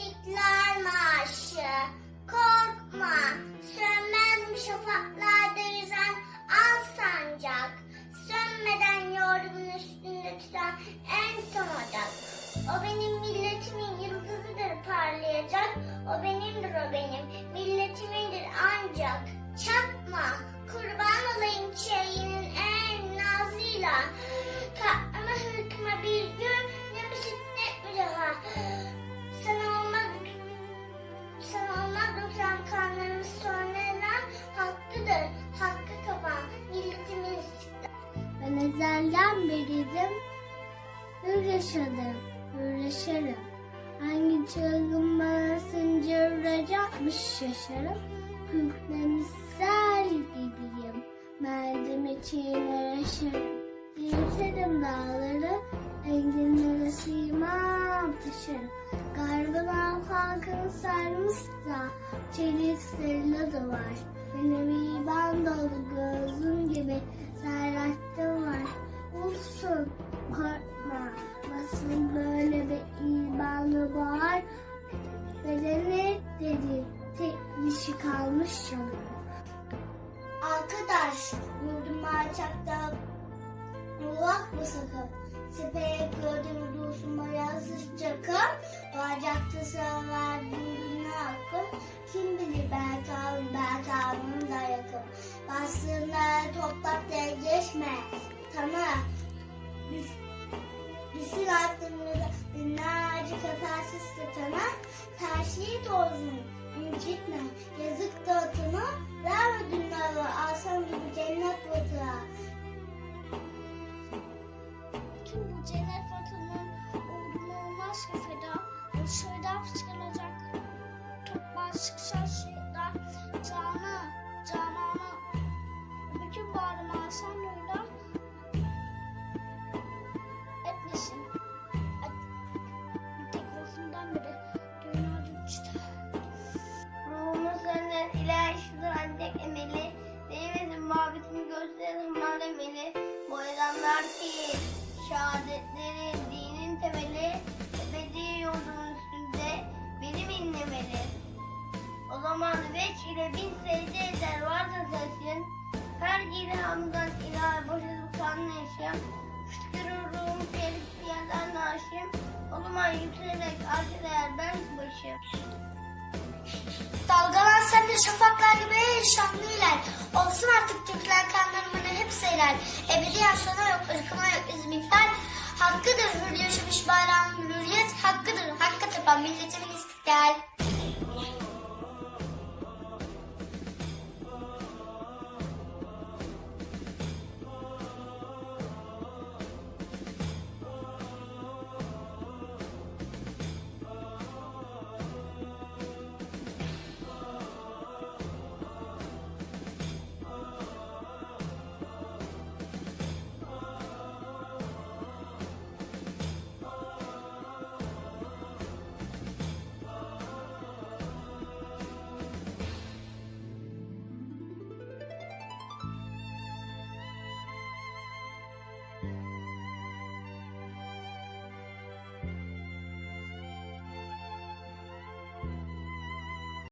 İstiklal Marşı. Korkma, sönmez mi şafaklarda yüzen al sancak. Sönmeden yorgunun üstünde tutan en son ocak. O benim milletimin yıldızıdır parlayacak. O benimdir o benim, milletimindir ancak. Çakma, kurban olayım çeyinin en nazıyla. Kanlarımız sonradan hakkıdır. Hakkı kapan milletimin istiklal. Ben ezelden beriydim. Hür yaşadım, hür yaşarım. Hangi çılgın bana sıncıracakmış yaşarım. Kürklemişsel gibiyim. Merdim içine yaşarım. Yürüterim dağları, enginlere simam taşırım. Garbına halkın sarmış da çelik sarılı da var. Benim iban dolu gözüm gibi serrattım var. Olsun korkma, nasıl böyle bir imanı var. Bedeni dedi, tek dişi kalmış yanıyor. Arkadaş, yurdum alçakta Ulak mı sakın? Sepeye gördüğüm dursun bayazsız çakın. Bacakta Bastığında toprak geçme. Tanı. Düş, düşün aklımda binlerce katarsız tanı. Terşiyi tozun. incitme. Yazık da atını. Verme dünyayı alsam gibi cennet vatığa. Kim bu cennet vatanının uğruna olmaz ki feda? Şeyden fışkıracak. Toplar sıkışan şehadetleri dinin temeli. Ebedi yolun üstünde benim inlemeli. O zaman beş ile bin secde eder varsa sesin. Her ilhamdan ilahi boşalıp kanlı yaşam. Fışkırır ruhum şerif bir yerden naşim. O zaman yükselerek arş eder ben başım. Dalgalan sen de şafaklar gibi şanlı iler. Olsun artık Türkler kanlarımın hep seyler. Ebediyen sona yok, ırkıma yok iptal. Hakkıdır hür yaşamış bayrağın hürriyet. Hakkıdır, hakka tapan milletimin istiklal.